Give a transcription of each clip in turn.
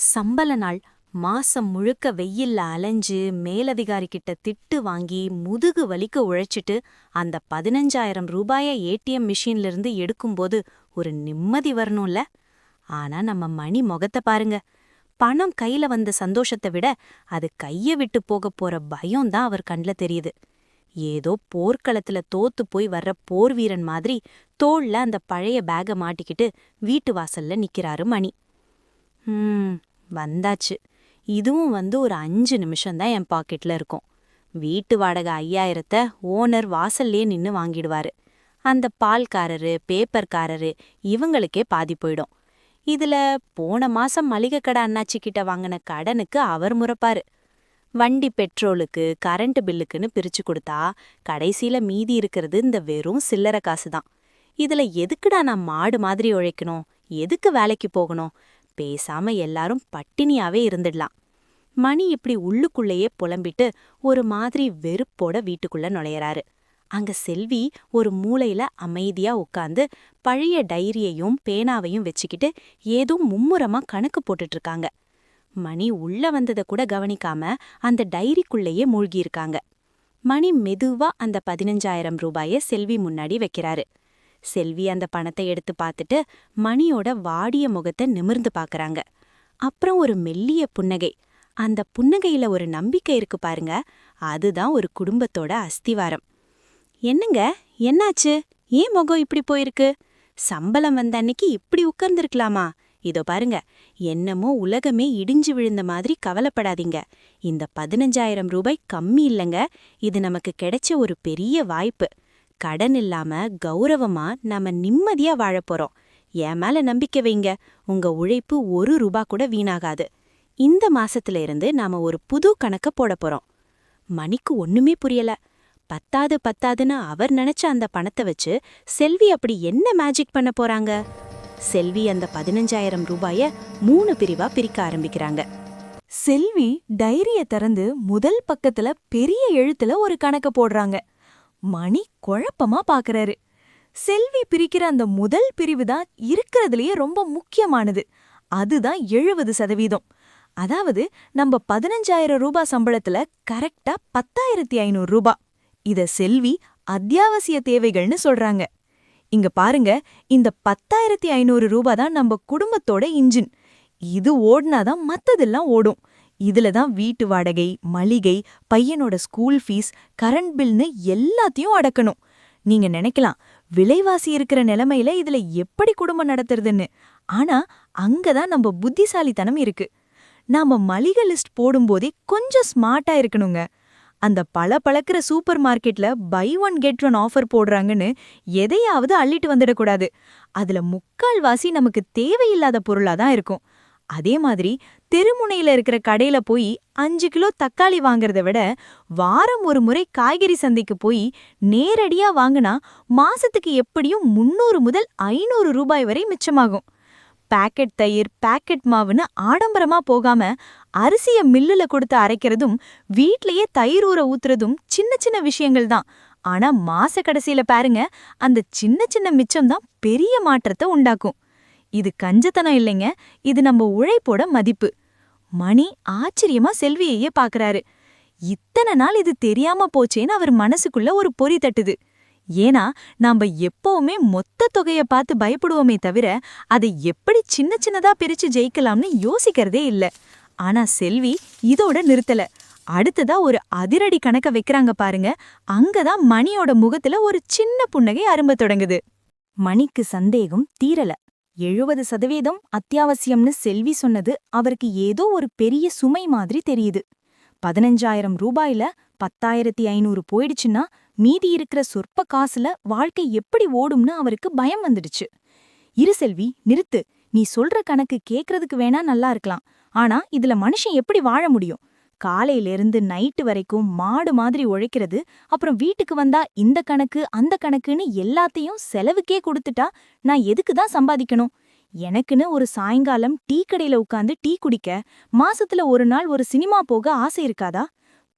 சம்பள நாள் மாசம் முழுக்க வெயில்ல அலைஞ்சு மேலதிகாரி கிட்ட திட்டு வாங்கி முதுகு வலிக்க உழைச்சிட்டு அந்த பதினஞ்சாயிரம் ரூபாய ஏடிஎம் மிஷின்ல இருந்து எடுக்கும்போது ஒரு நிம்மதி வரணும்ல? ஆனா நம்ம மணி முகத்தை பாருங்க. பணம் கையில வந்த சந்தோஷத்தை விட அது கைய விட்டு போக போற பயம்தான் அவர் கண்ல தெரியுது. ஏதோ போர்க்களத்துல தோத்து போய் வர்ற போர் வீரன் மாதிரி தோள்ல அந்த பழைய பேக மாட்டிக்கிட்டு வீட்டு வாசல்ல நிக்கிறாரு மணி. ம் வந்தாச்சு. இதுவும் வந்து ஒரு அஞ்சு நிமிஷம்தான் என் பாக்கெட்ல இருக்கும். வீட்டு வாடகை ஐயாயிரத்தை ஓனர் வாசல்லே நின்னு வாங்கிடுவாரு. அந்த பால்காரரு பேப்பர்காரரு இவங்களுக்கே பாதி போயிடும். இதுல போன மாசம் மளிகை கடை அண்ணாச்சி கிட்ட வாங்கின கடனுக்கு அவர் முறப்பாரு. வண்டி பெட்ரோலுக்கு கரண்ட் பில்லுக்குன்னு பிரிச்சு கொடுத்தா கடைசியில மீதி இருக்கிறது இந்த வெறும் சில்லறை காசுதான். இதுல எதுக்குடா நான் மாடு மாதிரி உழைக்கணும்? எதுக்கு வேலைக்கு போகணும்? பேசாம எல்லாரும் பட்டினியாவே இருந்துடலாம். மணி இப்படி உள்ளுக்குள்ளேயே புலம்பிட்டு ஒரு மாதிரி வெறுப்போட வீட்டுக்குள்ள நுழையறாரு. அங்க செல்வி ஒரு மூலையில அமைதியா உட்காந்து பழைய டைரியையும் பேனாவையும் வச்சுக்கிட்டு ஏதோ மும்முரமா கணக்கு போட்டுட்டு இருக்காங்க மணி உள்ள வந்ததை கூட கவனிக்காம அந்த டைரிக்குள்ளேயே மூழ்கியிருக்காங்க. மணி மெதுவா அந்த பதினஞ்சாயிரம் ரூபாய செல்வி முன்னாடி வைக்கிறாரு. செல்வி அந்த பணத்தை எடுத்து பார்த்துட்டு மணியோட வாடிய முகத்தை நிமிர்ந்து பார்க்கறாங்க. அப்புறம் ஒரு மெல்லிய புன்னகை. அந்த புன்னகையில ஒரு நம்பிக்கை இருக்கு பாருங்க. அதுதான் ஒரு குடும்பத்தோட அஸ்திவாரம். என்னங்க? என்னாச்சு? ஏன் முகம் இப்படி போயிருக்கு? சம்பளம் வந்த அன்னைக்கு இப்படி உட்கார்ந்துருக்கலாமா? இதோ பாருங்க. என்னமோ உலகமே இடிஞ்சு விழுந்த மாதிரி கவலைப்படாதீங்க. இந்த பதினஞ்சாயிரம் ரூபாய் கம்மி இல்லைங்க. இது நமக்கு கிடைச்ச ஒரு பெரிய வாய்ப்பு. கடன் இல்லாம கௌரவமா நாம நிம்மதியா வாழ போறோம். என் மேல நம்பிக்கை வைங்க. உங்க உழைப்பு ஒரு ரூபா கூட வீணாகாது. இந்த மாசத்துல இருந்து நாம ஒரு புது கணக்க போட போறோம். மணிக்கு ஒண்ணுமே புரியல. பத்தாது பத்தாதுன்னு அவர் நினைச்ச அந்த பணத்தை வச்சு செல்வி அப்படி என்ன மேஜிக் பண்ண போறாங்க? செல்வி அந்த பதினஞ்சாயிரம் ரூபாய மூணு பிரிவா பிரிக்க ஆரம்பிக்கிறாங்க. செல்வி டைரிய திறந்து முதல் பக்கத்துல பெரிய எழுத்துல ஒரு கணக்க போடுறாங்க. மணி குழப்பமா பாக்குறாரு. செல்வி பிரிக்கிற அந்த முதல் பிரிவு தான் இருக்கிறதுலயே ரொம்ப முக்கியமானது. அதுதான் எழுபது சதவீதம். அதாவது நம்ம பதினஞ்சாயிரம் ரூபாய் சம்பளத்துல கரெக்டா பத்தாயிரத்தி ஐநூறு ரூபாய். இத செல்வி அத்தியாவசிய தேவைகள்னு சொல்றாங்க. இங்க பாருங்க இந்த பத்தாயிரத்தி ஐநூறு ரூபாய் தான் நம்ம குடும்பத்தோட இன்ஜின். இது ஓடுனாதான் மத்ததெல்லாம் ஓடும். இதுல தான் வீட்டு வாடகை மளிகை பையனோட ஸ்கூல் ஃபீஸ் கரண்ட் பில்னு எல்லாத்தையும் அடக்கணும். நீங்க நினைக்கலாம் விலைவாசி இருக்கிற நிலைமையில இதுல எப்படி குடும்பம் நடத்துறதுன்னு. ஆனா அங்கதான் நம்ம புத்திசாலித்தனம் இருக்கு. நாம மளிகை லிஸ்ட் போடும்போதே கொஞ்சம் ஸ்மார்ட்டா இருக்கணுங்க. அந்த பல பழக்கிற சூப்பர் மார்க்கெட்ல buy one get one offer போடுறாங்கன்னு எதையாவது அள்ளிட்டு வந்துடக்கூடாது. அதுல முக்கால்வாசி நமக்கு தேவையில்லாத பொருளா தான் இருக்கும். அதே மாதிரி தெருமுனையில இருக்கிற கடையில போய் அஞ்சு கிலோ தக்காளி வாங்குறத விட வாரம் ஒரு முறை காய்கறி சந்தைக்கு போய் நேரடியா வாங்கினா மாசத்துக்கு எப்படியும் முன்னூறு முதல் ஐநூறு ரூபாய் வரை மிச்சமாகும். பாக்கெட் தயிர் பாக்கெட் மாவுன்னு ஆடம்பரமா போகாம அரிசிய மில்லுல கொடுத்து அரைக்கிறதும் வீட்லயே தயிர் ஊற ஊத்துறதும் சின்ன சின்ன விஷயங்கள் தான். ஆனா மாச கடைசியில பாருங்க அந்த சின்ன சின்ன மிச்சம் தான் பெரிய மாற்றத்தை உண்டாக்கும். இது கஞ்சத்தனம் இல்லைங்க. இது நம்ம உழைப்போட மதிப்பு. மணி ஆச்சரியமா செல்வியையே பாக்குறாரு. இத்தனை நாள் இது தெரியாம போச்சேன்னு அவர் மனசுக்குள்ள ஒரு பொறி தட்டுது. ஏன்னா நாம எப்பவுமே மொத்த தொகைய பார்த்து பயப்படுவோமே தவிர அதை எப்படி சின்ன சின்னதா பிரிச்சு ஜெயிக்கலாம்னு யோசிக்கிறதே இல்ல. ஆனா செல்வி இதோட நிறுத்தல. அடுத்ததா ஒரு அதிரடி கணக்க வைக்கிறாங்க பாருங்க. அங்கதான் மணியோட முகத்துல ஒரு சின்ன புன்னகை அரும்ப தொடங்குது. மணிக்கு சந்தேகம் தீரல. எழுபது சதவீதம் அத்தியாவசியம்னு செல்வி சொன்னது அவருக்கு ஏதோ ஒரு பெரிய சுமை மாதிரி தெரியுது. பதினஞ்சாயிரம் ரூபாயில பத்தாயிரத்தி ஐநூறு போயிடுச்சுன்னா மீதி இருக்கிற சொற்ப காசுல வாழ்க்கை எப்படி ஓடும்னு அவருக்கு பயம் வந்துடுச்சு. இரு செல்வி நிறுத்து. நீ சொல்ற கணக்கு கேக்குறதுக்கு வேணா நல்லா இருக்கலாம். ஆனா இதுல மனுஷன் எப்படி வாழ முடியும்? காலையிலிருந்து நைட்டு வரைக்கும் மாடு மாதிரி உழைக்கிறது. அப்புறம் வீட்டுக்கு வந்தா இந்த கணக்கு அந்த கணக்குன்னு எல்லாத்தையும் செலவுக்கே கொடுத்துட்டா நான் எதுக்கு தான் சம்பாதிக்கணும்? எனக்குன்னு ஒரு சாயங்காலம் டீ கடையில உட்காந்து டீ குடிக்க மாசத்துல ஒரு நாள் ஒரு சினிமா போக ஆசை இருக்காதா?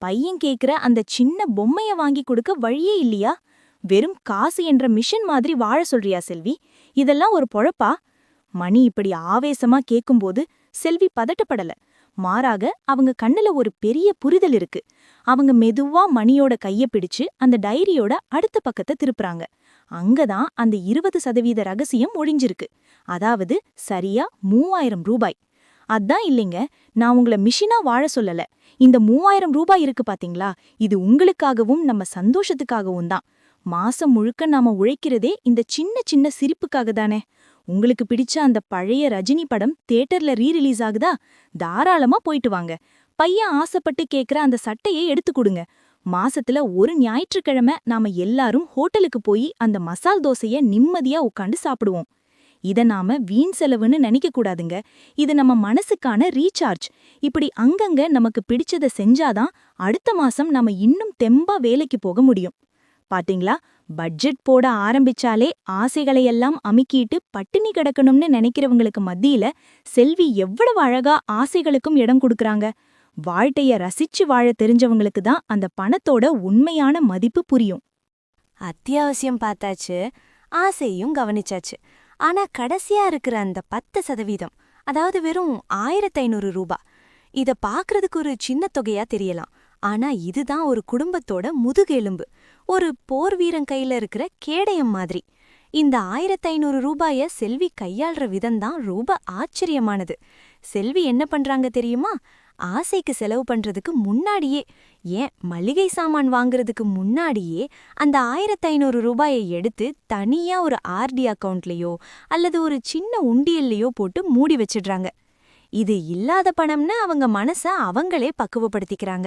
பையன் கேக்குற அந்த சின்ன பொம்மைய வாங்கி கொடுக்க வழியே இல்லையா? வெறும் காசு என்ற மிஷன் மாதிரி வாழ சொல்றியா செல்வி? இதெல்லாம் ஒரு பொழப்பா? மணி இப்படி ஆவேசமா கேக்கும்போது செல்வி பதட்டப்படல. மாறாக அவங்க கண்ணுல ஒரு பெரிய புரிதல் இருக்கு. அவங்க மெதுவா மணியோட கைய பிடிச்சு அந்த டைரியோட அடுத்த பக்கத்தை திருப்புறாங்க. அங்கதான் அந்த இருபது சதவீத ரகசியம் ஒழிஞ்சிருக்கு. அதாவது சரியா மூவாயிரம் ரூபாய். அதான் இல்லைங்க நான் உங்கள மிஷினா வாழ சொல்லல. இந்த மூவாயிரம் ரூபாய் இருக்கு பாத்தீங்களா? இது உங்களுக்காகவும் நம்ம சந்தோஷத்துக்காகவும் தான். மாசம் முழுக்க நாம உழைக்கிறதே இந்த சின்ன சின்ன சிரிப்புக்காக தானே. உங்களுக்கு பிடிச்ச அந்த பழைய ரஜினி படம் தியேட்டர்ல ரீ ரிலீஸ் ஆகுதா? தாராளமா போயிட்டு வாங்க. பையன் ஆசைப்பட்டு கேக்குற அந்த சட்டையை எடுத்து கொடுங்க. மாசத்துல ஒரு ஞாயிற்றுக்கிழமை நாம எல்லாரும் ஹோட்டலுக்கு போய் அந்த மசால் தோசைய நிம்மதியா உட்காந்து சாப்பிடுவோம். இத நாம வீண் செலவுன்னு நினைக்க கூடாதுங்க. இது நம்ம மனசுக்கான ரீசார்ஜ் இப்படி அங்கங்க நமக்கு பிடிச்சத செஞ்சாதான் அடுத்த மாசம் நாம இன்னும் தெம்பா வேலைக்கு போக முடியும். பாத்தீங்களா? பட்ஜெட் போட ஆரம்பிச்சாலே ஆசைகளையெல்லாம் அமுக்கிட்டு பட்டினி கிடக்கணும்னு நினைக்கிறவங்களுக்கு மத்தியில செல்வி எவ்வளவு அழகா ஆசைகளுக்கும் இடம் கொடுக்கறாங்க. வாழ்க்கைய ரசிச்சு வாழ தெரிஞ்சவங்களுக்கு தான் அந்த பணத்தோட உண்மையான மதிப்பு புரியும். அத்தியாவசியம் பார்த்தாச்சு ஆசையும் கவனிச்சாச்சு. ஆனா கடைசியா இருக்கிற அந்த பத்து சதவீதம் அதாவது வெறும் ஆயிரத்தி ஐநூறு ரூபா இத பாக்குறதுக்கு ஒரு சின்ன தொகையா தெரியலாம். ஆனா இதுதான் ஒரு குடும்பத்தோட முதுகெலும்பு. ஒரு போர் வீரன் கையில இருக்கிற கேடயம் மாதிரி. இந்த ஆயிரத்தி ஐநூறு ரூபாய செல்வி கையாள்ற விதம்தான் ரொம்ப ஆச்சரியமானது. செல்வி என்ன பண்றாங்க தெரியுமா? ஆசைக்கு செலவு பண்றதுக்கு முன்னாடியே ஏன் மளிகை சாமான் வாங்குறதுக்கு முன்னாடியே அந்த ஆயிரத்தி ஐநூறு ரூபாயை எடுத்து தனியா ஒரு ஆர்டி அக்கவுண்ட்லயோ அல்லது ஒரு சின்ன உண்டியல்லையோ போட்டு மூடி வச்சிடுறாங்க. இது இல்லாத பணம்னு அவங்க மனச அவங்களே பக்குவப்படுத்திக்கிறாங்க.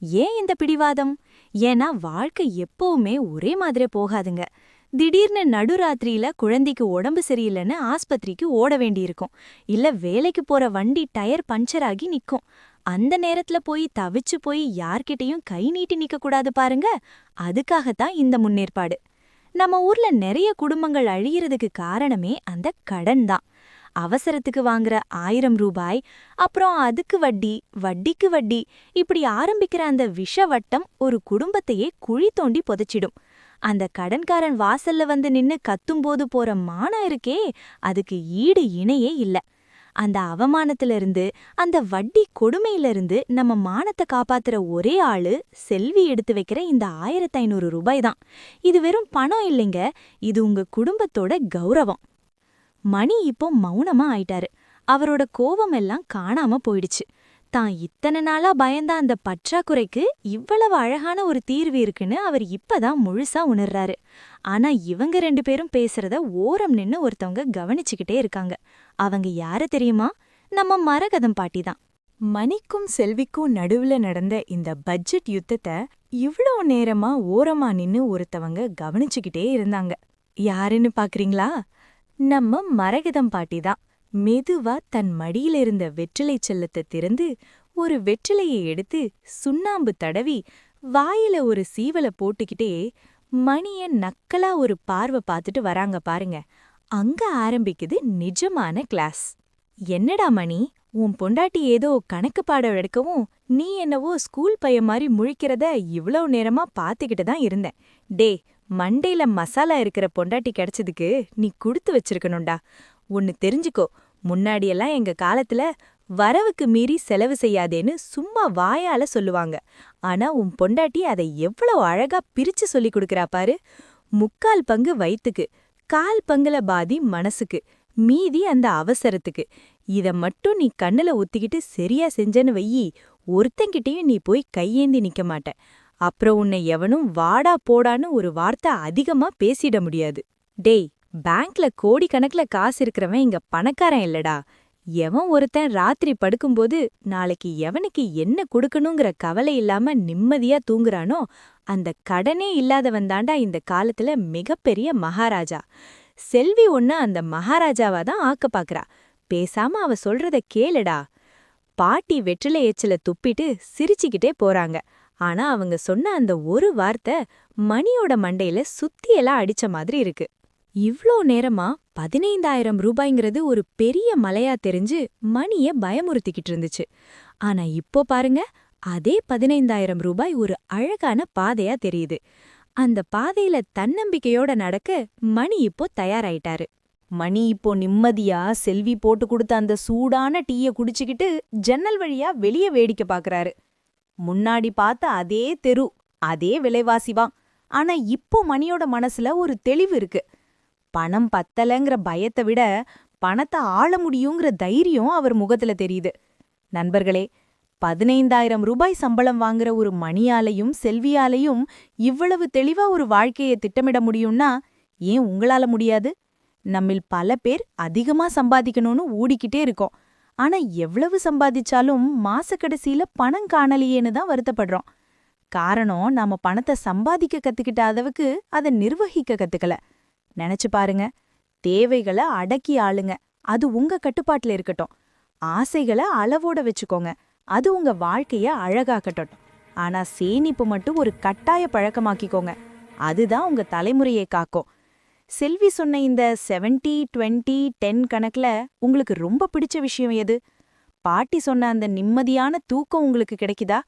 ஏன் இந்த பிடிவாதம்? ஏன்னா வாழ்க்கை எப்பவுமே ஒரே மாதிரி போகாதுங்க. திடீர்னு நடுராத்திரியில குழந்தைக்கு உடம்பு சரியில்லைன்னு ஆஸ்பத்திரிக்கு ஓட வேண்டியிருக்கும். இல்ல வேலைக்கு போற வண்டி டயர் பஞ்சர் ஆகி நிக்கும். அந்த நேரத்துல போய் தவிச்சு போய் யார்கிட்டயும் கை நீட்டி நிக்க கூடாது பாருங்க. அதுக்காகத்தான் இந்த முன்னேற்பாடு. நம்ம ஊர்ல நிறைய குடும்பங்கள் அழியறதுக்கு காரணமே அந்த கடன் தான். அவசரத்துக்கு வாங்குற ஆயிரம் ரூபாய் அப்புறம் அதுக்கு வட்டி வட்டிக்கு வட்டி இப்படி ஆரம்பிக்கிற அந்த விஷ வட்டம் ஒரு குடும்பத்தையே குழி தோண்டி புதைச்சிடும். அந்த கடன்காரன் வாசல்ல வந்து நின்னு கத்தும்போது போற மானம் இருக்கே அதுக்கு ஈடு இணையே இல்ல. அந்த அவமானத்திலிருந்து அந்த வட்டி கொடுமையிலிருந்து நம்ம மானத்தை காப்பாத்துற ஒரே ஆளு செல்வி எடுத்து வைக்கிற இந்த ஆயிரத்தி ஐநூறு ரூபாய் தான். இது வெறும் பணம் இல்லைங்க இது உங்க குடும்பத்தோட கௌரவம். மணி இப்போ மௌனமா ஆயிட்டாரு. அவரோட கோவம் எல்லாம் காணாம போயிடுச்சு. தான் இத்தனை நாளா பயந்த அந்த பற்றாக்குறைக்கு இவ்வளவு அழகான ஒரு தீர்வு இருக்குன்னு அவர் இப்பதான் முழுசா உணர்றாரு. ஆனா இவங்க ரெண்டு பேரும் பேசுறத ஓரம் நின்னு ஒருத்தவங்க கவனிச்சுக்கிட்டே இருக்காங்க. அவங்க யார தெரியுமா? நம்ம மரகதம் பாட்டி தான். மணிக்கும் செல்விக்கும் நடுவுல நடந்த இந்த பட்ஜெட் யுத்தத்தை இவ்ளோ நேரமா ஓரமா நின்னு ஒருத்தவங்க கவனிச்சுக்கிட்டே இருந்தாங்க. யாருன்னு பாக்குறீங்களா? நம்ம மரகதம் பாட்டி தான் மெதுவா தன் மடியில இருந்த வெற்றிலை செல்லத்தை திறந்து ஒரு வெற்றிலையை எடுத்து சுண்ணாம்பு தடவி வாயில ஒரு சீவல போட்டுக்கிட்டே மணிய நக்கலா ஒரு பார்வை பார்த்துட்டு வராங்க பாருங்க. அங்க ஆரம்பிக்குது நிஜமான கிளாஸ் என்னடா மணி உன் பொண்டாட்டி ஏதோ கணக்கு பாடம் எடுக்கவும் நீ என்னவோ ஸ்கூல் பையன் மாதிரி முழிக்கிறத இவ்வளவு நேரமா பாத்துக்கிட்டு தான் இருந்தேன். டே மண்டையில மசாலா இருக்கிற பொண்டாட்டி கிடைச்சதுக்கு நீ குடுத்து வச்சிருக்கணும்டா. ஒன்னு தெரிஞ்சுக்கோ முன்னாடியெல்லாம் எங்க காலத்துல வரவுக்கு மீறி செலவு செய்யாதேன்னு சும்மா வாயால சொல்லுவாங்க. ஆனா உன் பொண்டாட்டி அதை எவ்வளவு அழகா பிரிச்சு சொல்லி கொடுக்கறா பாரு. முக்கால் பங்கு வயித்துக்கு கால் பங்குல பாதி மனசுக்கு மீதி அந்த அவசரத்துக்கு. இத மட்டும் நீ கண்ணுல ஒத்திக்கிட்டு சரியா செஞ்சேன்னு வையி ஒருத்தங்கிட்டயும் நீ போய் கையேந்தி நிக்க மாட்ட. அப்புறம் உன்னை எவனும் வாடா போடான்னு ஒரு வார்த்தை அதிகமா பேசிட முடியாது. டேய் பேங்க்ல கோடிக்கணக்குல காசு இருக்கிறவன் இங்க பணக்காரன் இல்லடா. எவன் ஒருத்தன் ராத்திரி படுக்கும்போது நாளைக்கு எவனுக்கு என்ன கொடுக்கணுங்கிற கவலை இல்லாம நிம்மதியா தூங்குறானோ அந்த கடனே இல்லாதவன் தாண்டா இந்த காலத்துல மிகப்பெரிய மகாராஜா. செல்வி ஒன்னு அந்த மகாராஜாவா தான் ஆக்க பாக்குறா. பேசாம அவ சொல்றத கேளுடா. பாட்டி வெற்றிலை எச்சில துப்பிட்டு சிரிச்சுக்கிட்டே போறாங்க. ஆனா அவங்க சொன்ன அந்த ஒரு வார்த்தை மணியோட மண்டையில சுத்தியெல்லாம் அடிச்ச மாதிரி இருக்கு. இவ்ளோ நேரமா பதினைந்தாயிரம் ரூபாய்ங்கிறது ஒரு பெரிய மலையா தெரிஞ்சு மணிய பயமுறுத்திக்கிட்டு இருந்துச்சு. ஆனா இப்போ பாருங்க அதே பதினைந்தாயிரம் ரூபாய் ஒரு அழகான பாதையா தெரியுது. அந்த பாதையில தன்னம்பிக்கையோட நடக்க மணி இப்போ தயாராயிட்டாரு. மணி இப்போ நிம்மதியா செல்வி போட்டு கொடுத்த அந்த சூடான டீய குடிச்சுக்கிட்டு ஜன்னல் வழியா வெளியே வேடிக்கை பாக்குறாரு. முன்னாடி பார்த்த அதே தெரு அதே விலைவாசிவான் ஆனா இப்போ மணியோட மனசுல ஒரு தெளிவு இருக்கு. பணம் பத்தலங்கிற பயத்தை விட பணத்தை ஆள முடியுங்கிற தைரியம் அவர் முகத்துல தெரியுது. நண்பர்களே பதினைந்தாயிரம் ரூபாய் சம்பளம் வாங்குற ஒரு மணியாலையும் செல்வியாலையும் இவ்வளவு தெளிவா ஒரு வாழ்க்கையை திட்டமிட முடியும்னா ஏன் உங்களால முடியாது? நம்மில் பல பேர் அதிகமா சம்பாதிக்கணும்னு ஓடிக்கிட்டே இருக்கோம். ஆனா எவ்வளவு சம்பாதிச்சாலும் மாசக்கடைசியில பணம் காணலையேன்னு தான் வருத்தப்படுறோம். காரணம் நாம பணத்தை சம்பாதிக்க கத்துக்கிட்ட அளவுக்கு அதை நிர்வகிக்க கத்துக்கல. நினைச்சு பாருங்க தேவைகளை அடக்கி ஆளுங்க. அது உங்க கட்டுப்பாட்டுல இருக்கட்டும். ஆசைகளை அளவோட வச்சுக்கோங்க. அது உங்க வாழ்க்கைய அழகாக்கட்டும். ஆனா சேமிப்பு மட்டும் ஒரு கட்டாய பழக்கமாக்கிக்கோங்க. அதுதான் உங்க தலைமுறையை காக்கும். செல்வி சொன்ன இந்த செவன்டி டுவெண்ட்டி டென் கணக்குல உங்களுக்கு ரொம்ப பிடிச்ச விஷயம் எது? பாட்டி சொன்ன அந்த நிம்மதியான தூக்கம் உங்களுக்கு கிடைக்குதா?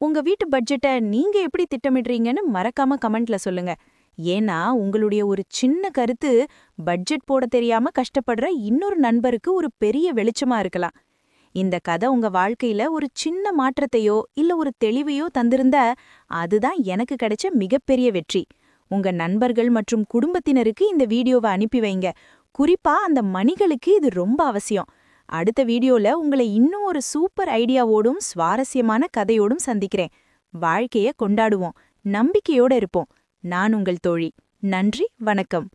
உங்க வீட்டு பட்ஜெட்டை நீங்க எப்படி திட்டமிடுறீங்கன்னு மறக்காம கமெண்ட்ல சொல்லுங்க. ஏன்னா உங்களுடைய ஒரு சின்ன கருத்து பட்ஜெட் போட தெரியாம கஷ்டப்படுற இன்னொரு நண்பருக்கு ஒரு பெரிய வெளிச்சமா இருக்கலாம். இந்த கதை உங்க வாழ்க்கையில ஒரு சின்ன மாற்றத்தையோ இல்ல ஒரு தெளிவையோ தந்திருந்தா அதுதான் எனக்கு கிடைச்ச மிகப்பெரிய வெற்றி. உங்க நண்பர்கள் மற்றும் குடும்பத்தினருக்கு இந்த வீடியோவை அனுப்பி வைங்க. குறிப்பா அந்த மணிகளுக்கு இது ரொம்ப அவசியம். அடுத்த வீடியோல உங்களை இன்னும் ஒரு சூப்பர் ஐடியாவோடும் சுவாரஸ்யமான கதையோடும் சந்திக்கிறேன். வாழ்க்கைய கொண்டாடுவோம். நம்பிக்கையோட இருப்போம். நான் உங்கள் தோழி. நன்றி. வணக்கம்.